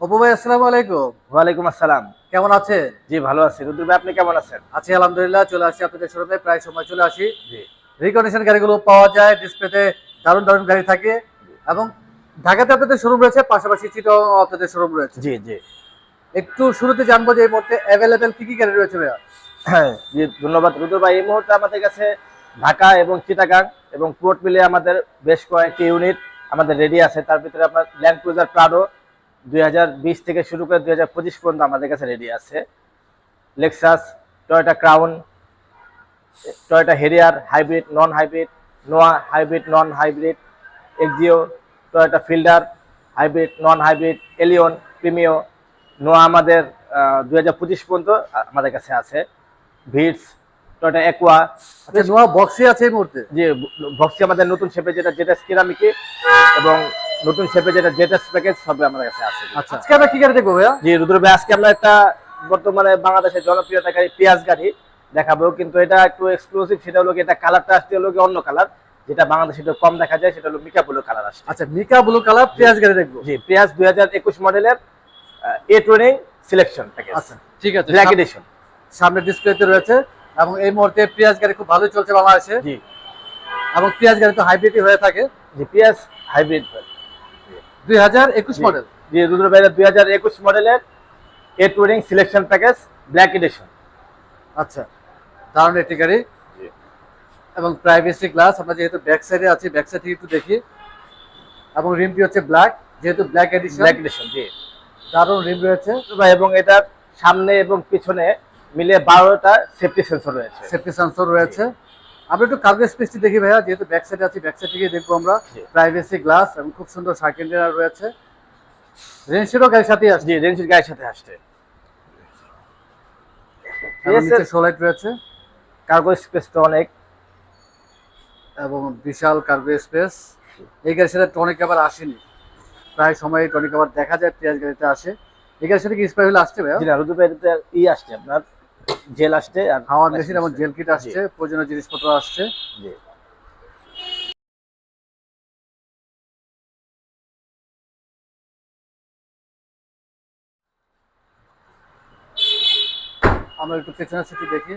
অপু ভাই আসসালামু আলাইকুম। ওয়ালাইকুম আসসালাম। কেমন আছেন? জি ভালো আছি। রুদ্র ভাই আপনি কেমন আছেন? আছি আলহামদুলিল্লাহ চলে আসি আপনাদের শোরুমে। প্রায় সময় চলে আসি। জি। রিকন্ডিশন গাড়িগুলো পাওয়া যায় ডিসপ্লেতে দারুণ দারুণ গাড়ি থাকে। এবং ঢাকাতে আপনাদের শোরুম রয়েছে পাশাপাশি চিটাও আপনাদের শোরুম রয়েছে। জি জি। একটু শুরুতে জানব যে এই মুহূর্তে অ্যাভেলেবেল কি কি গাড়ি রয়েছে ভাইয়া? হ্যাঁ জি ধন্যবাদ রুদ্র ভাই। এই মুহূর্তে আমাদের কাছে ঢাকা এবং চিটাগাং এবং পোর্ট মিলে আমাদের বেশ কয়েকটি ইউনিট আমাদের রেডি আছে। তার ভিতরে আপনার ল্যান্ড ক্রুজার প্রাডো দুই হাজার বিশ থেকে শুরু করে দু হাজার পঁচিশ পর্যন্ত আমাদের কাছে রেডি আছে। Lexus Toyota Crown Toyota Harrier hybrid non hybrid Noah hybrid non hybrid Axio Toyota Fielder hybrid non hybrid Allion Premio Noah আমাদের দুই হাজার পঁচিশ পর্যন্ত আমাদের কাছে আছে। Vitz Toyota Aqua Noah boxy আছে এই মুহূর্তে? যে বক্সি আমাদের নতুন শেপে যেটা যেটা কেরামিকে এবং নতুন শেপে যেটা জেটাস প্যাকেজ সব আমাদের কাছে আছে। আচ্ছা। আজকে আমরা কি গাড়ি দেখব ভাইয়া? জি রুদ্র ভাই আজকে আমরা একটা বর্তমানে বাংলাদেশের জনপ্রিয়তা গাড়ি পেঁয়াজ গাড়ি দেখাবো। কিন্তু এটা একটু এক্সক্লুসিভ সেটা হলো এটা কালারটা আসছে হলো কি অন্য কালার যেটা বাংলাদেশে একটু কম দেখা যায় সেটা হলো মিকা ব্লু কালার আসছে। আচ্ছা মিকা ব্লু কালার পেঁয়াজ গাড়ি দেখব। জি পেঁয়াজ দুই হাজার একুশ মডেলের এ টুয়েনিং সিলেকশন প্যাকেজ আচ্ছা ঠিক আছে। ব্ল্যাক এডিশন সামনে ডিসপ্লেতে রয়েছে এবং এই মুহূর্তে পেঁয়াজ গাড়ি খুব ভালো চলছে বাংলাদেশে। জি। এবং পেঁয়াজ গাড়ি তো হাইব্রিডই হয়ে থাকে। জি পেঁয়াজ হাইব্রিড দুই হাজার একুশ। মডেল জি রুদ্র ভাই দুই হাজার একুশ মডেলের A touring selection package black edition আচ্ছা দারুণ একটি গাড়ি। এবং প্রাইভেসি গ্লাস আমরা যেহেতু ব্যাক সাইডে আছি ব্যাক সাইড থেকে একটু দেখি। এবং রিমটি হচ্ছে ব্ল্যাক যেহেতু ব্ল্যাক এডিশন ব্ল্যাক এডিশন জি। দারুণ রিম রয়েছে। ভাই এবং এটার সামনে এবং পিছনে মিলে বারোটা সেফটি সেন্সর রয়েছে। সেফটি সেন্সর রয়েছে। আমরা একটু কার্গো স্পেসটি দেখি ভাইয়া যেহেতু ব্যাক সাইডে আছি ব্যাক সাইড থেকে দেখব আমরা। প্রাইভেসি গ্লাস এবং খুব সুন্দর সার্কেল রয়েছে। রেনশিটও গাড়ির সাথেই আসছে। জি গাড়ির সাথে আসছে। নিচে সোলাইট রয়েছে। কার্গো স্পেস তো অনেক। এবং বিশাল কার্গো স্পেস এই গাড়ির সাথে টনিক আবার আসেনি। প্রায় সময় টনিক আবার দেখা যায় পেঁয়াজ গাড়িতে আসে। এই গাড়ির সাথে কি স্পাই হলে আসছে ভাইয়া? জি না রুদু ই আসছে আপনার। জেল আসছে আর হাওয়ার মেশিন এবং জেল কিট আসছে প্রয়োজনীয় জিনিসপত্র আসছে। জি। আমরা একটু পেছনের সিটি দেখি।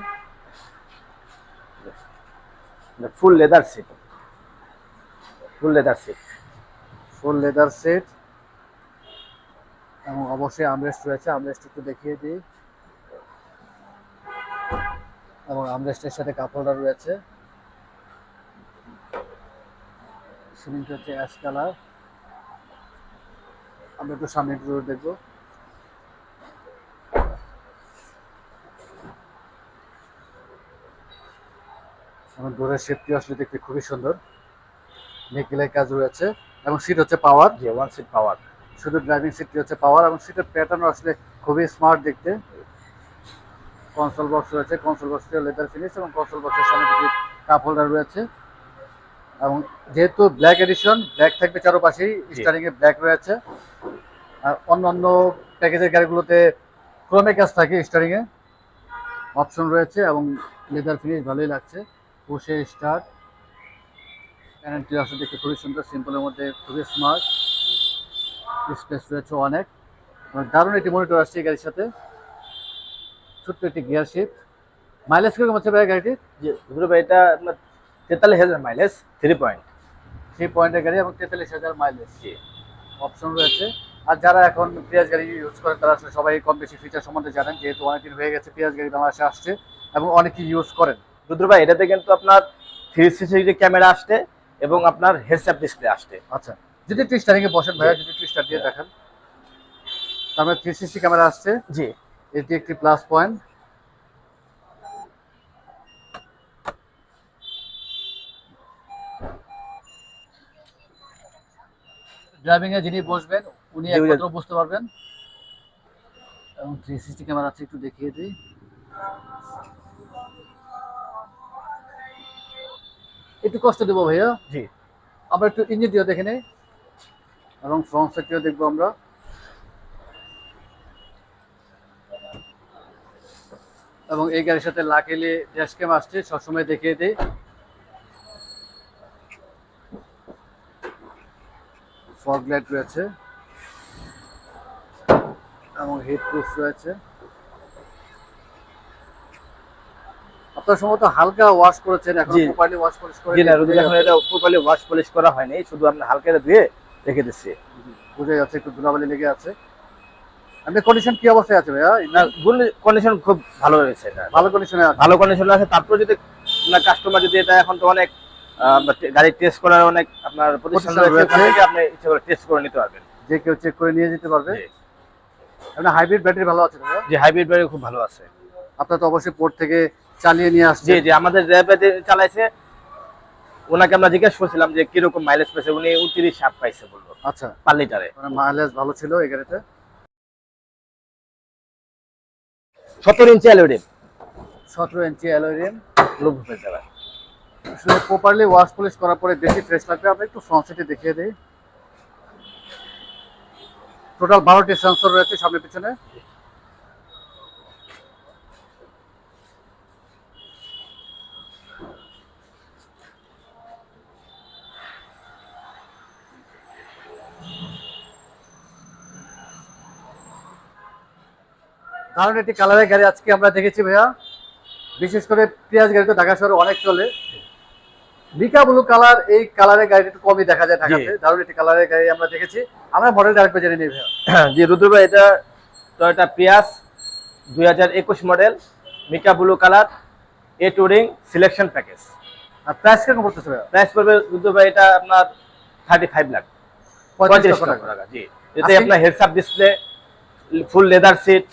Full leather seat full leather seat full leather set এবং অবশ্যই আমরেস্ট রয়েছে আমরেস্ট একটু দেখিয়ে দিই। এবং আমরেস্টের সাথে কাপ হোল্ডার রয়েছে। সিলিংটা হচ্ছে অ্যাশ কালার আমরা একটু সামনে একটু দেখব। এবং ডোরের শেপটি আসলে দেখতে খুবই সুন্দর। নিকেলের কাজ রয়েছে এবং সিট হচ্ছে পাওয়ার ওয়ান সিট পাওয়ার শুধু ড্রাইভিং সিটটি হচ্ছে পাওয়ার এবং সিটের প্যাটার্ন আসলে খুবই স্মার্ট দেখতে। কনসোল বক্স রয়েছে। কনসোল বক্সটি লেদার ফিনিশ এবং কনসোল বক্সের সামনে কিছু কাপ হোল্ডার রয়েছে। এবং যেহেতু ব্ল্যাক এডিশন ব্ল্যাক থাকবে চারপাশেই স্টারিং এ ব্ল্যাক রয়েছে। আর অন্যান্য প্যাকেজের গাড়িগুলোতে ক্রোমে কাজ থাকে স্টারিং এ। অপশন রয়েছে এবং লেদার ফিনিশ ভালোই লাগছে। বসে স্টার্ট প্যানেলটি আসলে দেখতে খুবই সুন্দর সিম্পলের মধ্যে খুবই স্মার্ট স্পেস রয়েছে অনেক। দারুণ একটি মনিটর আসছে এই গাড়ির সাথে। ছোট্ট একটি গিয়ার শিফট মাইলেজ কীরকম হচ্ছে ভাই গাড়িটি রুদু ভাই এটা আপনার তেতাল্লিশ হাজার মাইলেজ থ্রি পয়েন্ট থ্রি পয়েন্টের গাড়ি এবং তেতাল্লিশ হাজার মাইলেজ অপশন রয়েছে। আর যারা এখন পেঁয়াজ গাড়ি ইউজ করেন তারা আসলে সবাই কম বেশি ফিচার সম্বন্ধে জানেন যেহেতু অনেকদিন হয়ে গেছে পেঁয়াজ গাড়ি বাংলাদেশে আসছে এবং অনেকেই ইউজ করেন। রুদ্র ভাই এটাতে কিন্তু আপনার থ্রি সিসিটি ক্যামেরা আসছে এবং আপনার হেডসঅ্যাপ ডিসপ্লে আসছে। আচ্ছা যদি একটু স্টারিং এ বসেন ভাইয়া যদি একটু স্টার দিয়ে দেখেন। তারপরে থ্রি সিক্সটি ক্যামেরা আসছে। জি। এটি একটি প্লাস পয়েন্ট ড্রাইভিং এ যিনি বসবেন উনি। একমাত্র বুঝতে পারবেন। এবং থ্রি সিক্সটি ক্যামেরা আছে একটু দেখিয়ে দিই। একটু কষ্ট দেবো ভাইয়া। জি। আমরা একটু ইঞ্জিন দিয়ে দেখে নেই এবং ফ্রন্ট সাইডটিও দেখব আমরা। এবং এই গাড়ির সাথে লাকিলি ড্যাশ ক্যাম আসছে সবসময় দেখিয়ে দিই। ফগ লাইট রয়েছে এবং হিট প্রুফ রয়েছে। আপনার সম্ভবত হালকা ওয়াশ করেছেন এখন প্রপারলি ওয়াশ পলিশ করে না নিয়ে এখন এটা প্রপারলি ওয়াশ পলিশ করা হয়নি শুধু আপনি হালকা এটা ধুয়ে রেখে দিচ্ছি। বোঝা যাচ্ছে একটু ধুলাবালি লেগে আছে। আপনি কন্ডিশন কি অবস্থায় আছে ভাইয়া? না কন্ডিশন খুব ভালো রয়েছে এটা। ভালো কন্ডিশনে আছে? ভালো কন্ডিশন আছে। তারপর যদি আপনার কাস্টমার যদি এটা এখন তো অনেক গাড়ি টেস্ট করার অনেক আপনার প্রতিষ্ঠান রয়েছে আপনি ইচ্ছে করে টেস্ট করে নিতে পারবেন। যে কেউ চেক করে নিয়ে যেতে পারবে। আপনার হাইব্রিড ব্যাটারি ভালো আছে ভাইয়া? যে হাইব্রিড গাড়ি খুব ভালো আছে। আপনার তো অবশ্যই পোর্ট থেকে চালিয়ে নিয়ে আসছে। জি আমাদের র্যাবে চালাইছে ওনাকে আমরা জিজ্ঞেস করছিলাম যে কীরকম মাইলেজ পেয়েছে উনি উনত্রিশ সাত পাইছে বলব আচ্ছা। পার লিটারে মানে মাইলেজ ভালো ছিল এই গাড়িতে? সত্তর ইঞ্চি অ্যালোডিম সতেরো ইঞ্চি অ্যালোরিয়াম লোভ হয়ে যাবে। আসলে প্রপারলি ওয়াশ পলিশ করার পরে বেশি ফ্রেশ লাগবে। আমরা একটু ফ্রন্ট সাইডে দেখিয়ে দিই। টোটাল বারোটি সেন্সর রয়েছে সামনে পিছনে। দারুণ একটি কালারের গাড়ি আজকে আমরা দেখেছি ভাইয়া। বিশেষ করে পেঁয়াজ গাড়ি তো ঢাকা শহরে অনেক চলে। মিকা ব্লু কালার এই কালারের গাড়ি একটু কমই দেখা যায় ঢাকাতে। দারুণ একটি কালারের গাড়ি আমরা দেখেছি। আমরা মডেলটা আরেকবার জেনে নিই ভাইয়া। জি রুদ্র ভাই এটা টয়োটা পিয়াস দুই হাজার একুশ model mica blue colour A touring selection package R price কেমন করতেছে ভাইয়া? প্রাইস পড়বে রুদ্র ভাই এটা আপনার থার্টি ফাইভ লাখ পঁয়ত্রিশ টাকা। টাকা জি। এতে আপনার heads up display full leather seat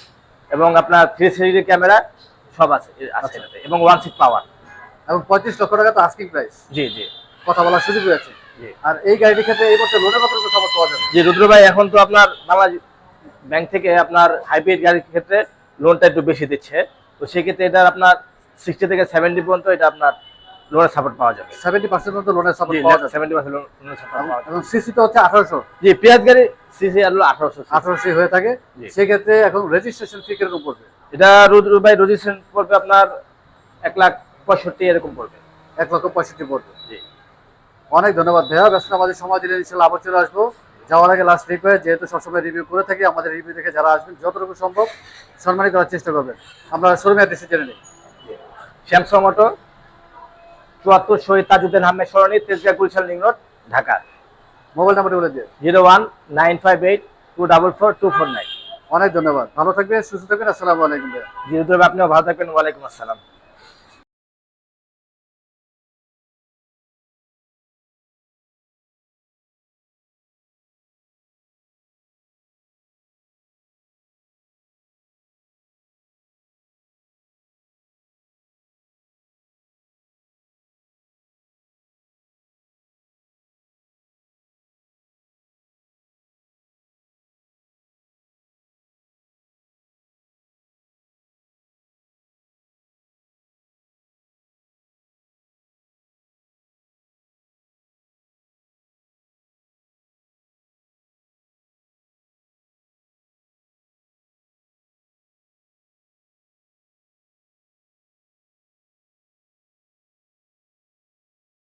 এবং আপনার থ্রি সিডি ক্যামেরা সব আছে আছে আচ্ছা। এবং ওয়ান সিট পাওয়ার এবং পঁয়ত্রিশ লক্ষ টাকা তো আস্কিং প্রাইস জি জি। কথা বলার সুযোগ রয়েছে জি। আর এই গাড়ির ক্ষেত্রে এই বছর লোনের কত খবর পাওয়া যাবে? জি রুদ্র ভাই এখন তো আপনার বাংলাদেশ ব্যাংক থেকে আপনার হাইব্রিড গাড়ির ক্ষেত্রে লোনটা একটু বেশি দিচ্ছে। তো সেক্ষেত্রে এটা আপনার সিক্সটি থেকে সেভেন্টি পর্যন্ত এটা আপনার লোনের সাপোর্ট পাওয়া যাবে। সেভেন্টি পার্সেন্ট মতো লোনের সাপোর্ট পাওয়া যাবে। সেভেন্টি পার্সেন্ট লোনের সাপোর্ট পাওয়া যাবে। এবং সিসি তো হচ্ছে আঠারোশো। জি পেঁয়াজ গাড়ি সিসি আর আঠারোশো আঠারোশো হয়ে থাকে। সেক্ষেত্রে এখন রেজিস্ট্রেশন ফি কীরকম পড়বে? এটা রুদ্র ভাই রেজিস্ট্রেশন পড়বে আপনার এক লাখ পঁয়ষট্টি এরকম পড়বে। এক লক্ষ পঁয়ষট্টি পড়বে। জি। অনেক ধন্যবাদ ভাইয়া ব্যস্ত আমাদের সময় দিলে ইনশাল্লাহ আবার চলে আসব। যাওয়ার আগে লাস্ট রিকোয়েস্ট যেহেতু সবসময় রিভিউ করে থাকি আমাদের রিভিউ দেখে যারা আসবেন যতটুকু সম্ভব সম্মানিত করার চেষ্টা করবেন। আমরা শোরুমে অ্যাড্রেসে জেনে নিই। শ্যামসং অটো চুয়াত্তর Shahid Tajuddin Ahmed Sarani Tejgaon Gulshan link road Dhaka. Mobile নাম্বারটি বলে দিয়ে zero one nine five eight two double four two four nine. অনেক ধন্যবাদ। ভালো থাকবেন সুস্থ থাকবেন। আসসালামু আলাইকুম জিরো আপনিও ভালো থাকবেন। ওয়ালাইকুম আসসালাম।